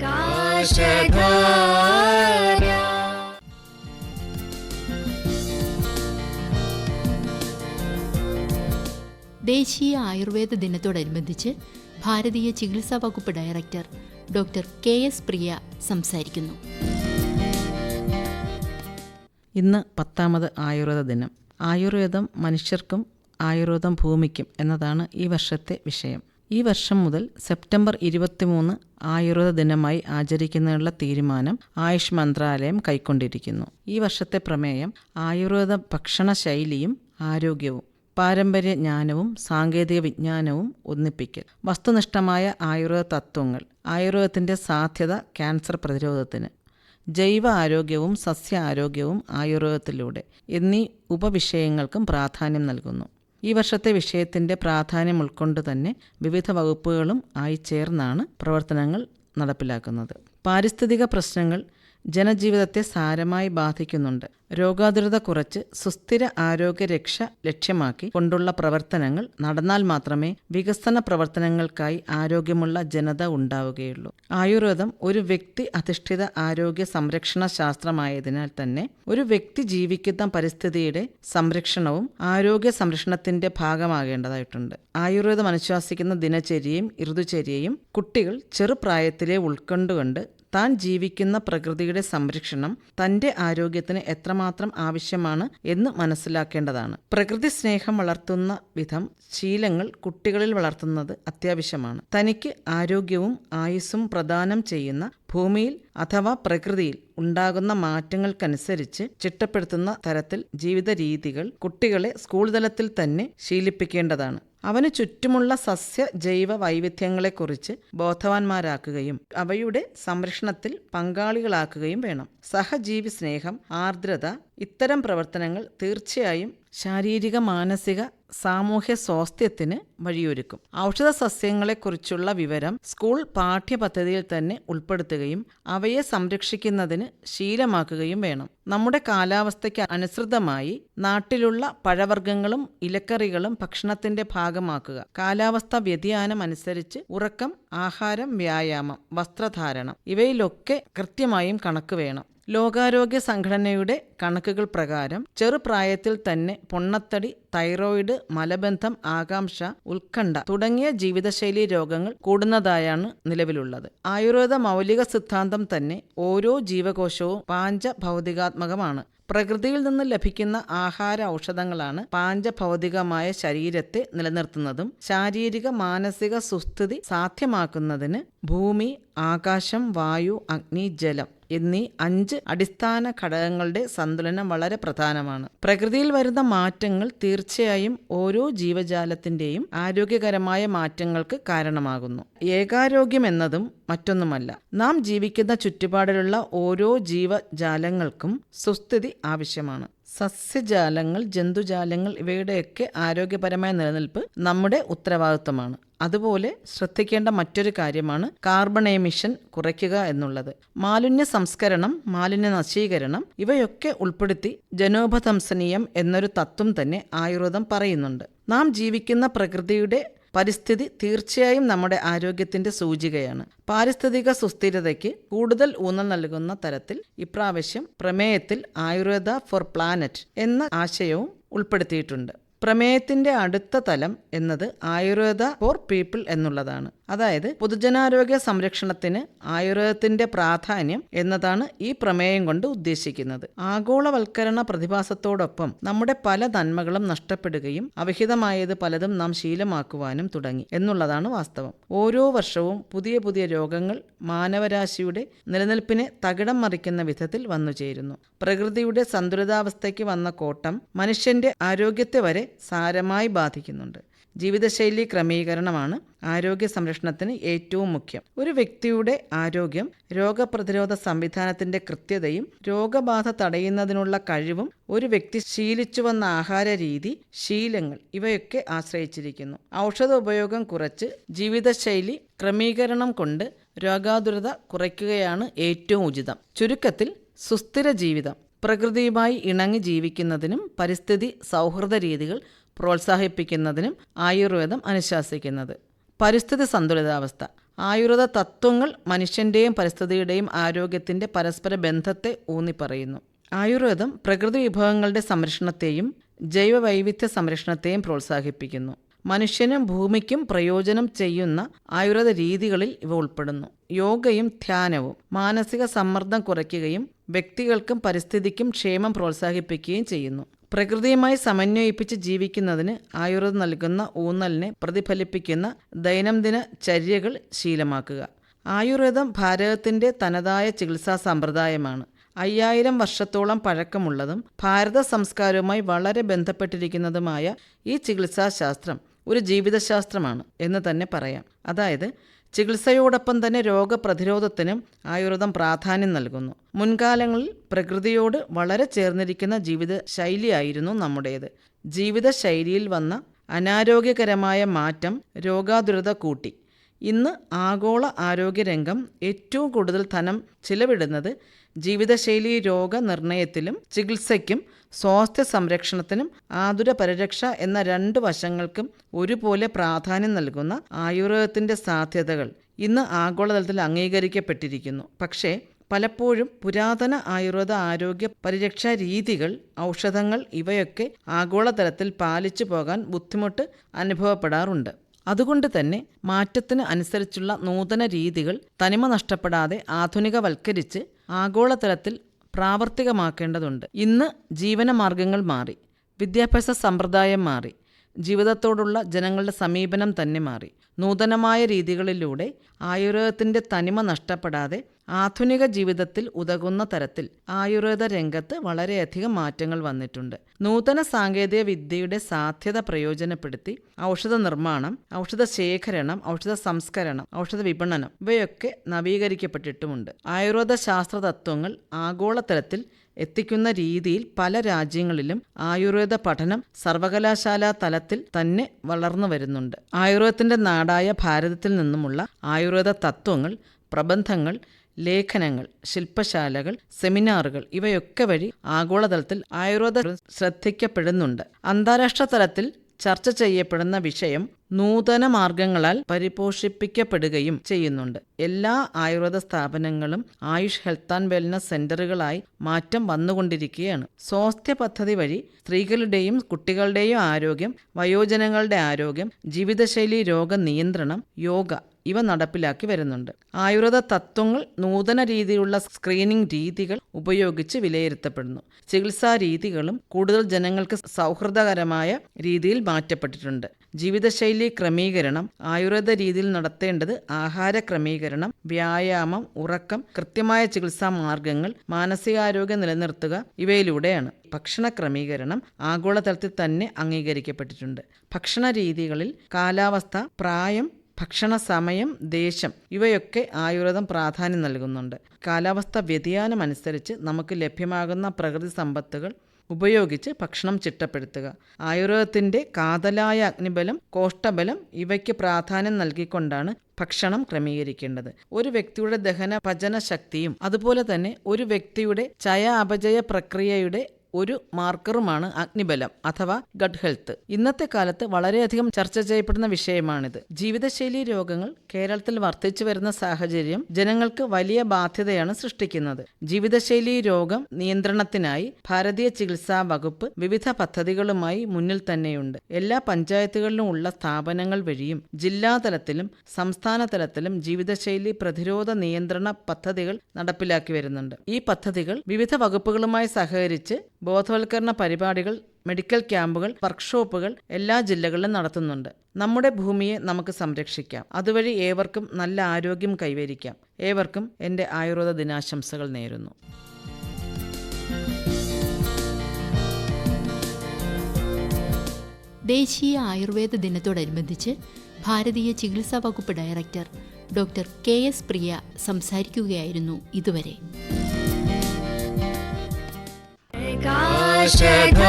പ്രകാശധാര ദേശീയ ആയുർവേദ ദിനത്തോടനുബന്ധിച്ച് ഭാരതീയ ചികിത്സാ വകുപ്പ് director doctor K S Priya സംസാരിക്കുന്നു. ഇന്ന് പത്താമത് ആയുർവേദ ദിനം. ആയുർവേദം മനുഷ്യർക്കും ആയുർവേദം ഭൂമിക്കും എന്നതാണ് ഈ വർഷത്തെ വിഷയം. ഈ വർഷം മുതൽ സെപ്റ്റംബർ ഇരുപത്തിമൂന്ന് ആയുർവേദ ദിനമായി ആചരിക്കുന്നതിനുള്ള തീരുമാനം ആയുഷ് മന്ത്രാലയം കൈക്കൊണ്ടിരിക്കുന്നു. ഈ വർഷത്തെ പ്രമേയം ആയുർവേദ ഭക്ഷണ ശൈലിയും ആരോഗ്യവും പാരമ്പര്യ ജ്ഞാനവും സാങ്കേതിക വിജ്ഞാനവും ഒന്നിപ്പിക്കൽ. വസ്തുനിഷ്ഠമായ ആയുർവേദ തത്വങ്ങൾ ആയുർവേദത്തിന്റെ സാധ്യത ക്യാൻസർ പ്രതിരോധത്തിന് ജൈവ ആരോഗ്യവും സസ്യ ആരോഗ്യവും ആയുർവേദത്തിലൂടെ എന്നീ ഉപവിഷയങ്ങൾക്കും പ്രാധാന്യം നൽകുന്നു. ഈ വർഷത്തെ വിഷയത്തിന്റെ പ്രാധാന്യം ഉൾക്കൊണ്ട് തന്നെ വിവിധ വകുപ്പുകളും ആയി ചേർന്നാണ് പ്രവർത്തനങ്ങൾ നടപ്പിലാക്കുന്നത്. പാരിസ്ഥിതിക പ്രശ്നങ്ങൾ ജനജീവിതത്തെ സാരമായി ബാധിക്കുന്നുണ്ട്. രോഗാതുരത കുറച്ച് സുസ്ഥിര ആരോഗ്യരക്ഷ ലക്ഷ്യമാക്കി കൊണ്ടുള്ള പ്രവർത്തനങ്ങൾ നടന്നാൽ മാത്രമേ വികസന പ്രവർത്തനങ്ങൾക്കായി ആരോഗ്യമുള്ള ജനത ഉണ്ടാവുകയുള്ളൂ. ആയുർവേദം ഒരു വ്യക്തി അധിഷ്ഠിത ആരോഗ്യ സംരക്ഷണ ശാസ്ത്രമായതിനാൽ തന്നെ ഒരു വ്യക്തി ജീവിക്കുന്ന പരിസ്ഥിതിയുടെ സംരക്ഷണവും ആരോഗ്യ സംരക്ഷണത്തിന്റെ ഭാഗമാകേണ്ടതായിട്ടുണ്ട്. ആയുർവേദം അനുശാസിക്കുന്ന ദിനചര്യയും ഋതുചര്യയും കുട്ടികൾ ചെറുപ്രായത്തിലെ ഉൾക്കൊണ്ടുകൊണ്ട് താൻ ജീവിക്കുന്ന പ്രകൃതിയുടെ സംരക്ഷണം തന്റെ ആരോഗ്യത്തിന് എത്രമാത്രം ആവശ്യമാണ് എന്ന് മനസ്സിലാക്കേണ്ടതാണ്. പ്രകൃതി സ്നേഹം വളർത്തുന്ന വിധം ശീലങ്ങൾ കുട്ടികളിൽ വളർത്തുന്നത് അത്യാവശ്യമാണ്. തനിക്ക് ആരോഗ്യവും ആയുസ്സും പ്രദാനം ചെയ്യുന്ന ഭൂമിയിൽ അഥവാ പ്രകൃതിയിൽ ഉണ്ടാകുന്ന മാറ്റങ്ങൾക്കനുസരിച്ച് ചിട്ടപ്പെടുത്തുന്ന തരത്തിൽ ജീവിത രീതികൾ കുട്ടികളെ സ്കൂൾ തലത്തിൽ തന്നെ ശീലിപ്പിക്കേണ്ടതാണ്. അവന് ചുറ്റുമുള്ള സസ്യ ജൈവ വൈവിധ്യങ്ങളെക്കുറിച്ച് ബോധവാന്മാരാക്കുകയും അവയുടെ സംരക്ഷണത്തിൽ പങ്കാളികളാക്കുകയും വേണം. സഹജീവി സ്നേഹം ആർദ്രത ഇത്തരം പ്രവർത്തനങ്ങൾ തീർച്ചയായും ശാരീരിക മാനസിക സാമൂഹ്യ സ്വാസ്ഥ്യത്തിന് വഴിയൊരുക്കും. ഔഷധ സസ്യങ്ങളെക്കുറിച്ചുള്ള വിവരം സ്കൂൾ പാഠ്യപദ്ധതിയിൽ തന്നെ ഉൾപ്പെടുത്തുകയും അവയെ സംരക്ഷിക്കുന്നതിന് ശീലമാക്കുകയും വേണം. നമ്മുടെ കാലാവസ്ഥയ്ക്ക് അനുസൃതമായി നാട്ടിലുള്ള പഴവർഗങ്ങളും ഇലക്കറികളും ഭക്ഷണത്തിന്റെ ഭാഗമാക്കുക. കാലാവസ്ഥ വ്യതിയാനം അനുസരിച്ച് ഉറക്കം ആഹാരം വ്യായാമം വസ്ത്രധാരണം ഇവയിലൊക്കെ കൃത്യമായും കണക്ക് വേണം. ലോകാരോഗ്യ സംഘടനയുടെ കണക്കുകൾ പ്രകാരം ചെറുപ്രായത്തിൽ തന്നെ പൊണ്ണത്തടി തൈറോയിഡ് മലബന്ധം ആകാംക്ഷ ഉത്കണ്ഠ തുടങ്ങിയ ജീവിതശൈലി രോഗങ്ങൾ കൂടുന്നതായാണ് നിലവിലുള്ളത്. ആയുർവേദ മൗലിക സിദ്ധാന്തം തന്നെ ഓരോ ജീവകോശവും പാഞ്ചഭൗതികാത്മകമാണ്. പ്രകൃതിയിൽ നിന്ന് ലഭിക്കുന്ന ആഹാര ഔഷധങ്ങളാണ് പാഞ്ചഭൗതികമായ ശരീരത്തെ നിലനിർത്തുന്നതും ശാരീരിക മാനസിക സുസ്ഥിതി സാധ്യമാക്കുന്നതിന് ഭൂമി ആകാശം വായു അഗ്നി ജലം എന്നീ അഞ്ച് അടിസ്ഥാന ഘടകങ്ങളുടെ സന്തുലനം വളരെ പ്രധാനമാണ്. പ്രകൃതിയിൽ വരുന്ന മാറ്റങ്ങൾ തീർച്ചയായും ഓരോ ജീവജാലത്തിന്റെയും ആരോഗ്യകരമായ മാറ്റങ്ങൾക്ക് കാരണമാകുന്നു. ഏകാരോഗ്യം എന്നതും മറ്റൊന്നുമല്ല. നാം ജീവിക്കുന്ന ചുറ്റുപാടിലുള്ള ഓരോ ജീവജാലങ്ങൾക്കും സുസ്ഥിതി ആവശ്യമാണ്. സസ്യജാലങ്ങൾ ജന്തുജാലങ്ങൾ ഇവയുടെയൊക്കെ ആരോഗ്യപരമായ നിലനിൽപ്പ് നമ്മുടെ ഉത്തരവാദിത്വമാണ്. അതുപോലെ ശ്രദ്ധിക്കേണ്ട മറ്റൊരു കാര്യമാണ് കാർബൺ എമിഷൻ കുറയ്ക്കുക എന്നുള്ളത്. മാലിന്യ സംസ്കരണം മാലിന്യ നശീകരണം ഇവയൊക്കെ ഉൾപ്പെടുത്തി ജനോപധംസനീയം എന്നൊരു തത്വം തന്നെ ആയുർവേദം പറയുന്നുണ്ട്. നാം ജീവിക്കുന്ന പ്രകൃതിയുടെ പരിസ്ഥിതി തീർച്ചയായും നമ്മുടെ ആരോഗ്യത്തിന്റെ സൂചികയാണ്. പാരിസ്ഥിതിക സുസ്ഥിരതയ്ക്ക് കൂടുതൽ ഊന്നൽ നൽകുന്ന തരത്തിൽ ഇപ്രാവശ്യം പ്രമേയത്തിൽ ആയുർവേദ ഫോർ പ്ലാനറ്റ് എന്ന ആശയവും ഉൾപ്പെടുത്തിയിട്ടുണ്ട്. പ്രമേയത്തിന്റെ അടുത്ത തലം എന്നത് ആയുർവേദ ഫോർ പീപ്പിൾ എന്നുള്ളതാണ്. അതായത് പൊതുജനാരോഗ്യ സംരക്ഷണത്തിന് ആയുർവേദത്തിന്റെ പ്രാധാന്യം എന്നതാണ് ഈ പ്രമേയം കൊണ്ട് ഉദ്ദേശിക്കുന്നത്. ആഗോളവൽക്കരണ പ്രതിഭാസത്തോടൊപ്പം നമ്മുടെ പല നന്മകളും നഷ്ടപ്പെടുകയും അവിഹിതമായത് പലതും നാം ശീലമാക്കുവാനും തുടങ്ങി എന്നുള്ളതാണ് വാസ്തവം. ഓരോ വർഷവും പുതിയ പുതിയ രോഗങ്ങൾ മാനവരാശിയുടെ നിലനിൽപ്പിനെ തകിടം മറിക്കുന്ന വിധത്തിൽ വന്നു ചേരുന്നു. പ്രകൃതിയുടെ സന്തുലിതാവസ്ഥയ്ക്ക് വന്ന കോട്ടം മനുഷ്യന്റെ ആരോഗ്യത്തെ വരെ സാരമായി ബാധിക്കുന്നുണ്ട്. ജീവിതശൈലി ക്രമീകരണമാണ് ആരോഗ്യ സംരക്ഷണത്തിന് ഏറ്റവും മുഖ്യം. ഒരു വ്യക്തിയുടെ ആരോഗ്യം രോഗപ്രതിരോധ സംവിധാനത്തിന്റെ കൃത്യതയും രോഗബാധ തടയുന്നതിനുള്ള കഴിവും ഒരു വ്യക്തി ശീലിച്ചു വന്ന ആഹാര രീതി ശീലങ്ങൾ ഇവയൊക്കെ ആശ്രയിച്ചിരിക്കുന്നു. ഔഷധ ഉപയോഗം കുറച്ച് ജീവിതശൈലി ക്രമീകരണം കൊണ്ട് രോഗാതുരത കുറയ്ക്കുകയാണ് ഏറ്റവും ഉചിതം. ചുരുക്കത്തിൽ സുസ്ഥിര ജീവിതം പ്രകൃതിയുമായി ഇണങ്ങി ജീവിക്കുന്നതിനും പരിസ്ഥിതി സൗഹൃദ രീതികൾ പ്രോത്സാഹിപ്പിക്കുന്നതിനും ആയുർവേദം അനുശാസിക്കുന്നത്. പരിസ്ഥിതി സന്തുലിതാവസ്ഥ. ആയുർവേദ തത്വങ്ങൾ മനുഷ്യന്റെയും പരിസ്ഥിതിയുടെയും ആരോഗ്യത്തിന്റെ പരസ്പര ബന്ധത്തെ ഊന്നിപ്പറയുന്നു. ആയുർവേദം പ്രകൃതി വിഭവങ്ങളുടെ സംരക്ഷണത്തെയും ജൈവവൈവിധ്യ സംരക്ഷണത്തെയും പ്രോത്സാഹിപ്പിക്കുന്നു. മനുഷ്യനും ഭൂമിക്കും പ്രയോജനം ചെയ്യുന്ന ആയുർവേദ രീതികളിൽ ഇവ ഉൾപ്പെടുന്നു. യോഗയും ധ്യാനവും മാനസിക സമ്മർദ്ദം കുറയ്ക്കുകയും വ്യക്തികൾക്കും പരിസ്ഥിതിക്കും ക്ഷേമം പ്രോത്സാഹിപ്പിക്കുകയും ചെയ്യുന്നു. പ്രകൃതിയുമായി സമന്വയിപ്പിച്ച് ജീവിക്കുന്നതിന് ആയുർവേദം നൽകുന്ന ഊന്നലിനെ പ്രതിഫലിപ്പിക്കുന്ന ദൈനംദിന ചര്യകൾ ശീലമാക്കുക. ആയുർവേദം ഭാരതത്തിന്റെ തനതായ ചികിത്സാ സമ്പ്രദായമാണ്. അയ്യായിരം വർഷത്തോളം പഴക്കമുള്ളതും ഭാരത സംസ്കാരവുമായി വളരെ ബന്ധപ്പെട്ടിരിക്കുന്നതുമായ ഈ ചികിത്സാശാസ്ത്രം ഒരു ജീവിതശാസ്ത്രമാണ് എന്ന് തന്നെ പറയാം. അതായത് ചികിത്സയോടൊപ്പം തന്നെ രോഗപ്രതിരോധത്തിനും ആയുർവേദം പ്രാധാന്യം നൽകുന്നു. മുൻകാലങ്ങളിൽ പ്രകൃതിയോട് വളരെ ചേർന്നിരിക്കുന്ന ജീവിത ശൈലിയായിരുന്നു നമ്മുടേത്. ജീവിതശൈലിയിൽ വന്ന അനാരോഗ്യകരമായ മാറ്റം രോഗാതുരത കൂട്ടി. ഇന്ന് ആഗോള ആരോഗ്യരംഗം ഏറ്റവും കൂടുതൽ ധനം ചിലവിടുന്നത് ജീവിതശൈലി രോഗനിർണയത്തിലും ചികിത്സയ്ക്കും സ്വാസ്ഥ്യ സംരക്ഷണത്തിനും ആതുര പരിരക്ഷ എന്ന രണ്ട് വശങ്ങൾക്കും ഒരുപോലെ പ്രാധാന്യം നൽകുന്ന ആയുർവേദത്തിന്റെ സാധ്യതകൾ ഇന്ന് ആഗോളതലത്തിൽ അംഗീകരിക്കപ്പെട്ടിരിക്കുന്നു. പക്ഷേ പലപ്പോഴും പുരാതന ആയുർവേദ ആരോഗ്യ പരിരക്ഷാ രീതികൾ ഔഷധങ്ങൾ ഇവയൊക്കെ ആഗോളതലത്തിൽ പാലിച്ചു പോകാൻ ബുദ്ധിമുട്ട് അനുഭവപ്പെടാറുണ്ട്. അതുകൊണ്ട് തന്നെ മാറ്റത്തിന് അനുസരിച്ചുള്ള നൂതന രീതികൾ തനിമ നഷ്ടപ്പെടാതെ ആധുനികവൽക്കരിച്ച് ആഗോളതലത്തിൽ പ്രാവർത്തികമാക്കേണ്ടതുണ്ട്. ഇന്ന് ജീവനമാർഗങ്ങൾ മാറി വിദ്യാഭ്യാസ സമ്പ്രദായം മാറി ജീവിതത്തോടുള്ള ജനങ്ങളുടെ സമീപനം തന്നെ മാറി. നൂതനമായ രീതികളിലൂടെ ആയുർവേദത്തിന്റെ തനിമ നഷ്ടപ്പെടാതെ ആധുനിക ജീവിതത്തിൽ ഉതകുന്ന തരത്തിൽ ആയുർവേദ രംഗത്ത് വളരെയധികം മാറ്റങ്ങൾ വന്നിട്ടുണ്ട്. നൂതന സാങ്കേതിക വിദ്യയുടെ സാധ്യത പ്രയോജനപ്പെടുത്തി ഔഷധ നിർമ്മാണം ഔഷധ ശേഖരണം ഔഷധ സംസ്കരണം ഔഷധ വിപണനം ഇവയൊക്കെ നവീകരിക്കപ്പെട്ടിട്ടുമുണ്ട്. ആയുർവേദ ശാസ്ത്ര തത്വങ്ങൾ ആഗോളതലത്തിൽ എത്തിക്കുന്ന രീതിയിൽ പല രാജ്യങ്ങളിലും ആയുർവേദ പഠനം സർവകലാശാലാ തലത്തിൽ തന്നെ വളർന്നു വരുന്നുണ്ട്. ആയുർവേദത്തിന്റെ നാടായ ഭാരതത്തിൽ നിന്നുമുള്ള ആയുർവേദ തത്വങ്ങൾ പ്രബന്ധങ്ങൾ ലേഖനങ്ങൾ ശില്പശാലകൾ സെമിനാറുകൾ ഇവയൊക്കെ വഴി ആഗോളതലത്തിൽ ആയുർവേദ ശ്രദ്ധിക്കപ്പെടുന്നുണ്ട് അന്താരാഷ്ട്ര തലത്തിൽ ചർച്ച ചെയ്യപ്പെടുന്ന വിഷയം നൂതന മാർഗങ്ങളാൽ പരിപോഷിപ്പിക്കപ്പെടുകയും ചെയ്യുന്നുണ്ട്. എല്ലാ ആയുർവേദ സ്ഥാപനങ്ങളും ആയുഷ് ഹെൽത്ത് ആൻഡ് വെൽനസ് സെന്ററുകളായി മാറ്റം വന്നുകൊണ്ടിരിക്കുകയാണ്. സ്വാസ്ഥ്യ പദ്ധതി വഴി സ്ത്രീകളുടെയും കുട്ടികളുടെയും ആരോഗ്യം വയോജനങ്ങളുടെ ആരോഗ്യം ജീവിതശൈലി രോഗ നിയന്ത്രണം യോഗ ഇവ നടപ്പിലാക്കി വരുന്നുണ്ട്. ആയുർവേദ തത്വങ്ങൾ നൂതന രീതിയിലുള്ള സ്ക്രീനിംഗ് രീതികൾ ഉപയോഗിച്ച് വിലയിരുത്തപ്പെടുന്നു. ചികിത്സാ രീതികളും കൂടുതൽ ജനങ്ങൾക്ക് സൗഹൃദകരമായ രീതിയിൽ മാറ്റപ്പെട്ടിട്ടുണ്ട്. ജീവിതശൈലി ക്രമീകരണം ആയുർവേദ രീതിയിൽ നടത്തേണ്ടത് ആഹാര ക്രമീകരണം വ്യായാമം ഉറക്കം കൃത്യമായ ചികിത്സാ മാർഗങ്ങൾ മാനസികാരോഗ്യം നിലനിർത്തുക ഇവയിലൂടെയാണ്. ഭക്ഷണ ക്രമീകരണം ആഗോളതലത്തിൽ തന്നെ അംഗീകരിക്കപ്പെട്ടിട്ടുണ്ട്. ഭക്ഷണ രീതികളിൽ കാലാവസ്ഥ പ്രായം ഭക്ഷണ സമയം ദേശം ഇവയൊക്കെ ആയുർവേദം പ്രാധാന്യം നൽകുന്നുണ്ട്. കാലാവസ്ഥ വ്യതിയാനം അനുസരിച്ച് നമുക്ക് ലഭ്യമാകുന്ന പ്രകൃതി സമ്പത്തുകൾ ഉപയോഗിച്ച് ഭക്ഷണം ചിട്ടപ്പെടുത്തുക. ആയുർവേദത്തിന്റെ കാതലായ അഗ്നിബലം കോഷ്ടബലം ഇവയ്ക്ക് പ്രാധാന്യം നൽകിക്കൊണ്ടാണ് ഭക്ഷണം ക്രമീകരിക്കേണ്ടത്. ഒരു വ്യക്തിയുടെ ദഹന പചന ശക്തിയും അതുപോലെ തന്നെ ഒരു വ്യക്തിയുടെ ചയ അപചയ പ്രക്രിയയുടെ ഒരു മാർക്കറുമാണ് അഗ്നിബലം അഥവാ ഗഡ് ഹെൽത്ത്. ഇന്നത്തെ കാലത്ത് വളരെയധികം ചർച്ച ചെയ്യപ്പെടുന്ന വിഷയമാണിത്. ജീവിതശൈലി രോഗങ്ങൾ കേരളത്തിൽ വർദ്ധിച്ചു വരുന്ന സാഹചര്യം ജനങ്ങൾക്ക് വലിയ ബാധ്യതയാണ് സൃഷ്ടിക്കുന്നത്. ജീവിതശൈലി രോഗം നിയന്ത്രണത്തിനായി ഭാരതീയ ചികിത്സാ വകുപ്പ് വിവിധ പദ്ധതികളുമായി മുന്നിൽ തന്നെയുണ്ട്. എല്ലാ പഞ്ചായത്തുകളിലും ഉള്ള സ്ഥാപനങ്ങൾ വഴിയും ജില്ലാതലത്തിലും സംസ്ഥാന തലത്തിലും ജീവിതശൈലി പ്രതിരോധ നിയന്ത്രണ പദ്ധതികൾ നടപ്പിലാക്കി വരുന്നുണ്ട്. ഈ പദ്ധതികൾ വിവിധ വകുപ്പുകളുമായി സഹകരിച്ച് ബോധവൽക്കരണ പരിപാടികൾ മെഡിക്കൽ ക്യാമ്പുകൾ വർക്ക്ഷോപ്പുകൾ എല്ലാ ജില്ലകളിലും നടത്തുന്നുണ്ട്. നമ്മുടെ ഭൂമിയെ നമുക്ക് സംരക്ഷിക്കാം. അതുവഴി ഏവർക്കും നല്ല ആരോഗ്യം കൈവരിക്കാം. ഏവർക്കും എന്റെ ആയുർവേദ ദിനാശംസകൾ നേരുന്നു. ദേശീയ ആയുർവേദ ദിനത്തോടനുബന്ധിച്ച് ഭാരതീയ ചികിത്സാ വകുപ്പ് director doctor K S Priya സംസാരിക്കുകയായിരുന്നു ഇതുവരെ. കാശധാര